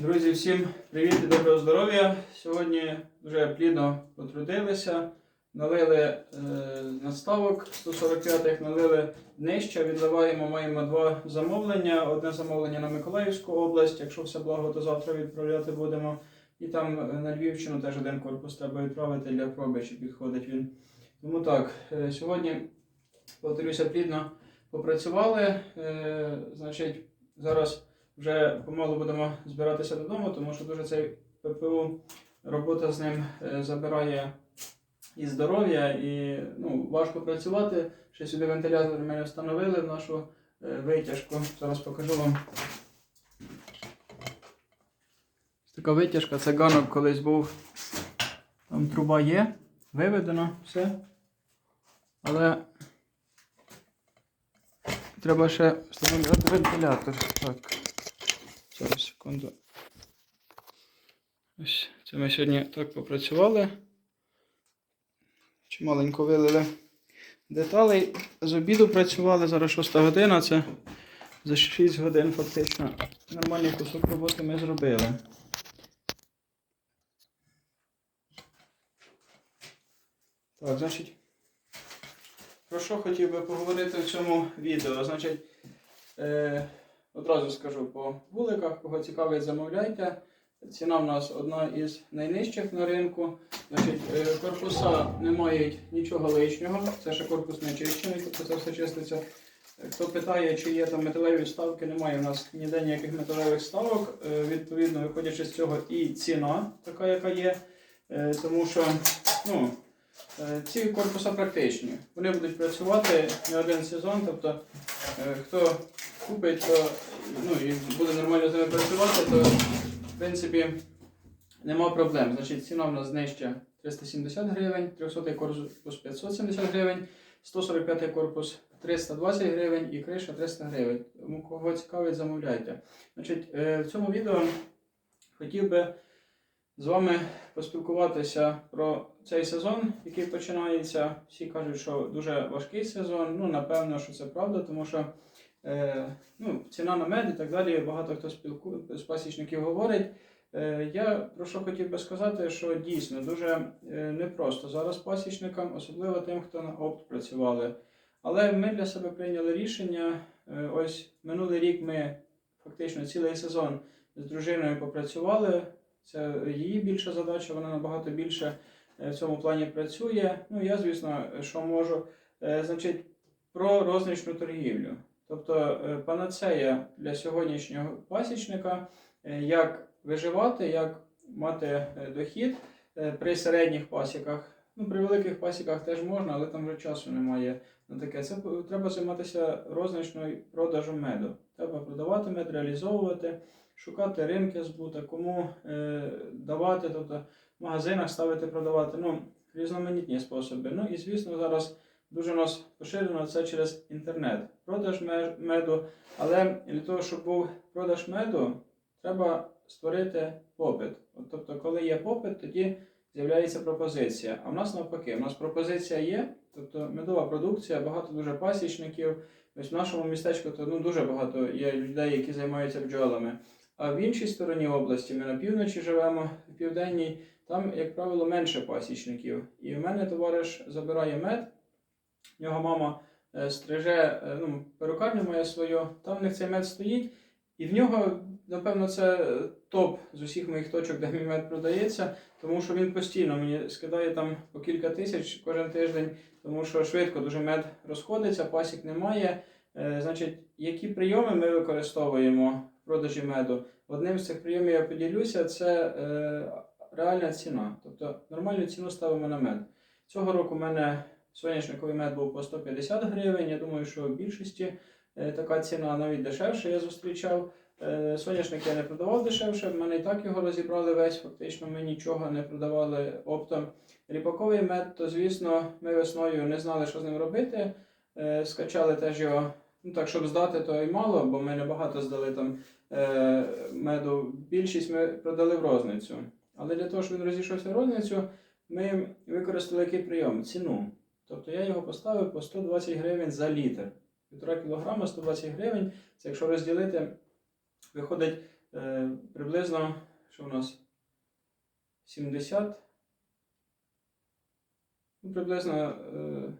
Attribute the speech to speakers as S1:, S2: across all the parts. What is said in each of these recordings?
S1: Друзі, всім привіт і доброго здоров'я. Сьогодні вже плідно потрудилися, налили е, надставок 145-х, налили днища, відливаємо, маємо два замовлення. Одне замовлення на Миколаївську область, якщо все благо, то завтра відправляти будемо. І там е, на Львівщину теж один корпус треба відправити для проби, чи підходить він. Тому так, е, сьогодні, повторюся, плідно попрацювали. Е, значить, зараз вже помалу будемо збиратися додому, тому що дуже цей ППУ робота з ним е, забирає і здоров'я, і ну, важко працювати. Ще сюди вентилятор ми встановили в нашу е, витяжку. Зараз покажу вам. Така витяжка, це ганок колись був. Там труба є, виведено, все. Але треба ще встановлювати вентилятор. Так. Зараз секунду. Ось це ми сьогодні так попрацювали. Чималенько вилили деталей. З обіду працювали, зараз 6 година, це за 6 годин фактично нормальний кусок роботи ми зробили. Так, значить, про що хотів би поговорити в цьому відео? Значить, е, Одразу скажу по вуликах, кого цікавить, замовляйте. Ціна в нас одна із найнижчих на ринку. Значить, е, корпуса не мають нічого лишнього. Це ще корпус не чищений, тобто це все чиститься. Хто питає, чи є там металеві вставки, немає у нас ніде ніяких металевих вставок. Е, Відповідно, виходячи з цього, і ціна така, яка є. Е, Тому що ну, ці корпуса практичні. Вони будуть працювати не один сезон. Тобто, хто купить, то ну, і буде нормально з ними працювати, то в принципі нема проблем. Значить, ціна в нас нижча 370 гривень, 300 корпус 570 гривень, 145 корпус 320 гривень і криша 300 гривень. Тому кого цікавить, замовляйте. Значить, е, в цьому відео хотів би з вами поспілкуватися про цей сезон, який починається. Всі кажуть, що дуже важкий сезон. Ну, напевно, що це правда, тому що ну, ціна на мед і так далі. Багато хто спілку... з пасічників говорить. Е, я про що хотів би сказати, що дійсно дуже е, непросто зараз пасічникам, особливо тим, хто на опт працювали. Але ми для себе прийняли рішення. Е, ось минулий рік ми фактично цілий сезон з дружиною попрацювали. Це її більша задача, вона набагато більше е, в цьому плані працює. Ну, я, звісно, що можу. Е, Значить, про розничну торгівлю. Тобто е, панацея для сьогоднішнього пасічника, е, як виживати, як мати е, дохід при середніх пасіках. Ну, при великих пасіках теж можна, але там вже часу немає на таке. Це треба займатися розничною продажем меду. Треба продавати мед, реалізовувати, шукати ринки збута, кому е, давати, тобто в магазинах ставити, продавати. Ну, різноманітні способи. Ну і звісно, зараз дуже у нас поширено це через інтернет. Продаж ме- меду. Але для того, щоб був продаж меду, треба створити попит. От, тобто, коли є попит, тоді з'являється пропозиція. А в нас навпаки, в нас пропозиція є, тобто медова продукція, багато дуже пасічників. Ось в нашому містечку то ну, дуже багато є людей, які займаються бджолами. А в іншій стороні області, ми на півночі живемо, в південній, там, як правило, менше пасічників. І в мене товариш забирає мед, нього мама е, стриже, е, ну, перукарню має свою, там в них цей мед стоїть, і в нього, напевно, це е, топ з усіх моїх точок, де мій мед продається, тому що він постійно мені скидає там по кілька тисяч кожен тиждень, тому що швидко дуже мед розходиться, пасік немає. Значить, які прийоми ми використовуємо в продажі меду? Одним з цих прийомів я поділюся, це реальна ціна. Тобто нормальну ціну ставимо на мед. Цього року в мене соняшниковий мед був по 150 гривень. Я думаю, що в більшості е, така ціна навіть дешевше я зустрічав. Е, Соняшник я не продавав дешевше, в мене і так його розібрали весь, фактично ми нічого не продавали оптом. Ріпаковий мед, то звісно, ми весною не знали, що з ним робити. Е, Скачали теж його, ну так, щоб здати, то і мало, бо ми небагато здали там меду. Більшість ми продали в розницю. Але для того, щоб він розійшовся в розницю, ми використали який прийом? Ціну. Тобто я його поставив по 120 гривень за літр. Півтора кілограма 120 гривень. Це якщо розділити, виходить е, приблизно, що у нас 70, ну, приблизно е,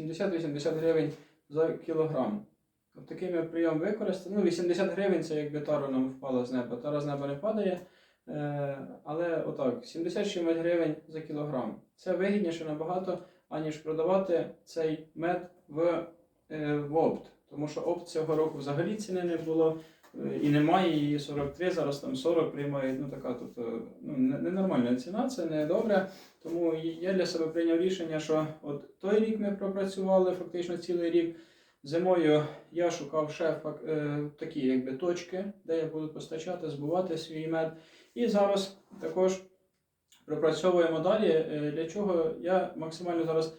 S1: 70-80 гривень за кілограм. От такий ми прийом використали. Ну, 80 гривень це якби тара нам впала з неба. Тара з неба не падає. Е, але отак, 70 гривень за кілограм. Це вигідніше набагато, аніж продавати цей мед в, е, в опт. Тому що опт цього року взагалі ціни не було е, і немає її 43, зараз там 40 приймають. Ну така, тобто ну, ненормальна ціна, це не добре. Тому я для себе прийняв рішення, що от той рік ми пропрацювали фактично цілий рік. Зимою я шукав е, такі якби точки, де я буду постачати, збувати свій мед. І зараз також пропрацьовуємо далі. Е, Для чого я максимально зараз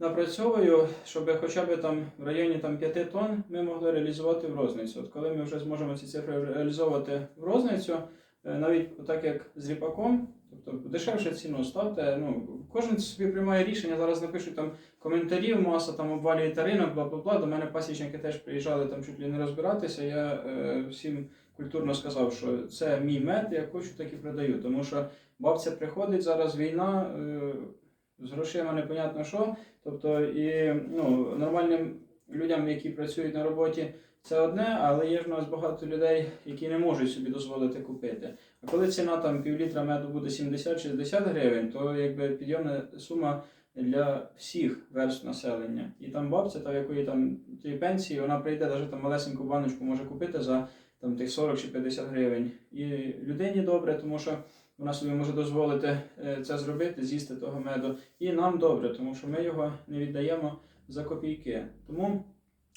S1: напрацьовую, щоб хоча б там в районі там, 5 тонн ми могли реалізувати в розницю. От коли ми вже зможемо ці цифри реалізовувати в розницю, е, навіть так як з ріпаком, тобто дешевше ціну ставте. Ну, кожен собі приймає рішення. Зараз напишуть там коментарів, маса там обвалюєте ринок, бла бла бла. До мене пасічники теж приїжджали там чуть ли не розбиратися. Я е, всім культурно сказав, що це мій мед, я хочу, так і продаю. Тому що бабця приходить зараз війна, е, з грошима непонятно що. Тобто, і ну, нормальним людям, які працюють на роботі, це одне, але є ж у нас багато людей, які не можуть собі дозволити купити. А коли ціна там півлітра меду буде 70-60 гривень, то якби підйомна сума для всіх верств населення. І там бабця, та в якої там тієї пенсії, вона прийде, навіть там малесеньку баночку може купити за там тих 40 чи 50 гривень. І людині добре, тому що вона собі може дозволити е, це зробити, з'їсти того меду. І нам добре, тому що ми його не віддаємо за копійки. Тому,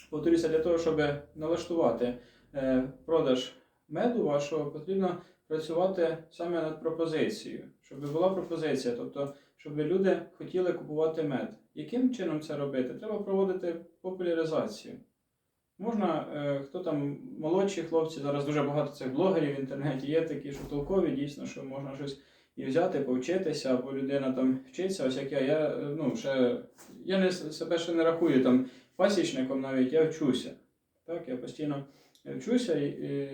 S1: повторюся, для того, щоб налаштувати е, продаж меду вашого, потрібно працювати саме над пропозицією, щоб була пропозиція, тобто, щоб люди хотіли купувати мед. Яким чином це робити? Треба проводити популяризацію. Можна, е, хто там молодші хлопці, зараз дуже багато цих блогерів в інтернеті є такі, що толкові, дійсно, що можна щось і взяти, повчитися, або людина там вчиться, ось як я. Я е, ну, ще я не себе ще не рахую там пасічником навіть, я вчуся. Так, я постійно вчуся і, і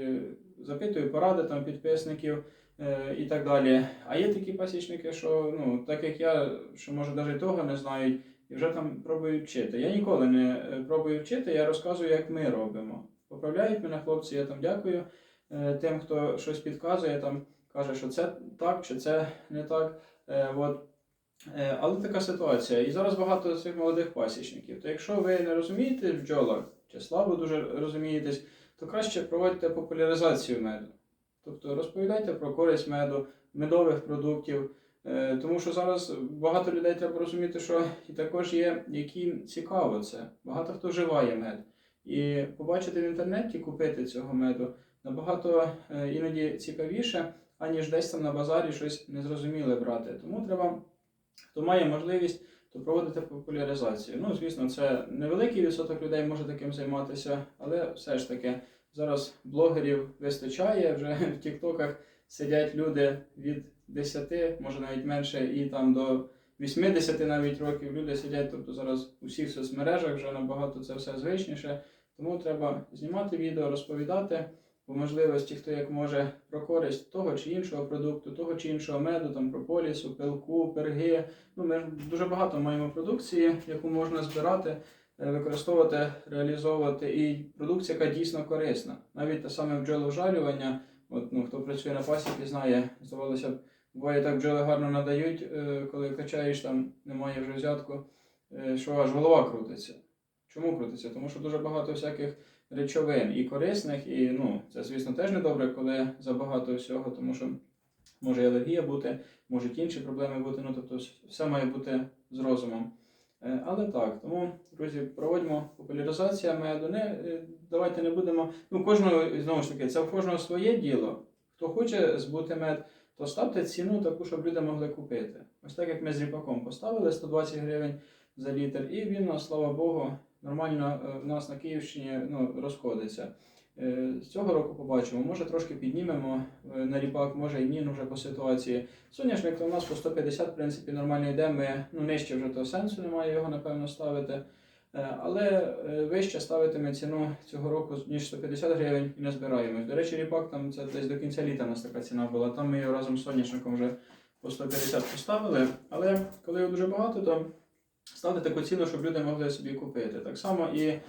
S1: запитую поради там підписників е, і так далі. А є такі пасічники, що ну, так як я, що може навіть того не знають, і вже там пробують вчити. Я ніколи не е, пробую вчити, я розказую, як ми робимо. Поправляють мене хлопці, я там дякую е, тим, хто щось підказує, там каже, що це так чи це не так. Е, от. Але така ситуація. І зараз багато цих молодих пасічників. То якщо ви не розумієте в бджолах, чи слабо дуже розумієтесь, то краще проводьте популяризацію меду. Тобто розповідайте про користь меду, медових продуктів. Е, Тому що зараз багато людей треба розуміти, що і також є, яким цікаво це. Багато хто вживає мед. І побачити в інтернеті, купити цього меду набагато е, іноді цікавіше, аніж десь там на базарі щось незрозуміле брати. Тому треба, хто має можливість, то проводити популяризацію. Ну, звісно, це невеликий відсоток людей може таким займатися, але все ж таки зараз блогерів вистачає, вже в Тіктоках сидять люди від 10, може навіть менше, і там до 80 навіть років люди сидять, тобто зараз у всіх соцмережах вже набагато це все звичніше. Тому треба знімати відео, розповідати по можливості, хто як може про користь того чи іншого продукту, того чи іншого меду, там прополісу, пилку, перги. Ну, ми дуже багато маємо продукції, яку можна збирати, е, використовувати, реалізовувати. І продукція, яка дійсно корисна. Навіть те саме бджоловжарювання, от, ну, хто працює на пасіці, знає, здавалося б, буває так бджоли гарно надають, е, коли качаєш, там немає вже взятку, е, що аж голова крутиться. Чому крутиться? Тому що дуже багато всяких речовин і корисних, і ну, це, звісно, теж не добре, коли забагато всього, тому що може алергія бути, можуть інші проблеми бути. Ну, тобто все має бути з розумом. Е, Але так, тому, друзі, проводимо популяризацію меду. Не, давайте не будемо. Ну, кожного, знову ж таки, це в кожного своє діло. Хто хоче збути мед, то ставте ціну таку, щоб люди могли купити. Ось так як ми з ріпаком поставили 120 гривень за літр, і він, ну, слава Богу, нормально е, в нас на Київщині ну, розходиться. Е, З цього року побачимо, може трошки піднімемо е, на ріпак, може і ні, ну вже по ситуації. Соняшник то у нас по 150, в принципі, нормально йде. Ми ну, нижче вже того сенсу немає його, напевно, ставити. Е, Але е, вище ставитиме ціну цього року ніж 150 гривень і не збираємось. До речі, ріпак там це десь до кінця літа у нас така ціна була. Там ми його разом з соняшником вже по 150 поставили. Але коли його дуже багато, то ставте таку ціну, щоб люди могли собі купити. Так само і е,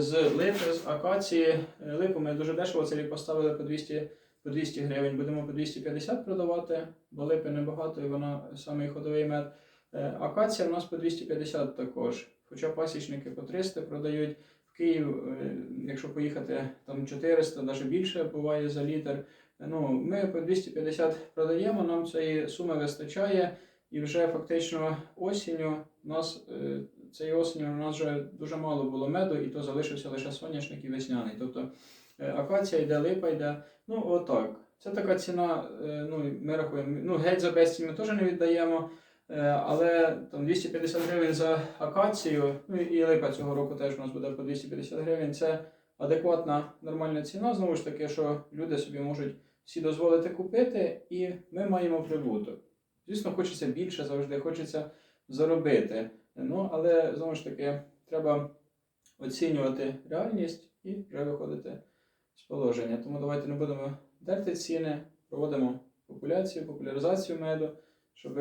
S1: з липи, з акації. Липу ми дуже дешево цей рік поставили по 200, по 200 гривень. Будемо по 250 продавати, бо липи небагато і вона самий ходовий мед. Акація в нас по 250 також. Хоча пасічники по 300 продають. В Київ, е, якщо поїхати там 400, навіть більше буває за літр. Ну, ми по 250 продаємо, нам цієї суми вистачає. І вже фактично осінню у нас е, цієї осені у нас вже дуже мало було меду, і то залишився лише соняшник і весняний. Тобто е, акація йде, липа йде. Ну, отак. Це така ціна, ну, ми рахуємо. Ну, геть за безцінь ми теж не віддаємо. Е, Але там 250 гривень за акацію, ну і липа цього року теж у нас буде по 250 гривень. Це адекватна нормальна ціна, знову ж таки, що люди собі можуть всі дозволити купити, і ми маємо прибуток. Звісно, хочеться більше завжди, хочеться заробити. Ну, але знову ж таки, треба оцінювати реальність і вже виходити з положення. Тому давайте не будемо дерти ціни, проводимо популяцію, популяризацію меду, щоб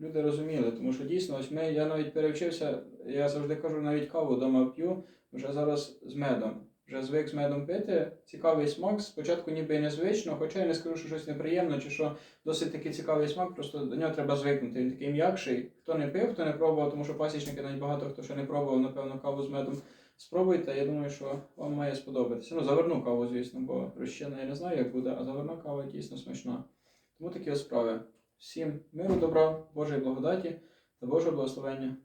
S1: люди розуміли. Тому що дійсно, ось ми, я навіть перевчився, я завжди кажу, навіть каву вдома п'ю, вже зараз з медом. Вже звик з медом пити, цікавий смак. Спочатку ніби незвично, хоча я не скажу, що щось неприємно, чи що досить такий цікавий смак, просто до нього треба звикнути. Він такий м'якший. Хто не пив, хто не пробував, тому що пасічники навіть багато хто ще не пробував, напевно, каву з медом. Спробуйте, я думаю, що вам має сподобатися. Ну, заварну каву, звісно, бо розчинна я не знаю, як буде, а заварна кава дійсно смачна. Тому такі ось справи. Всім миру, добра, Божої благодаті та Божого благословення.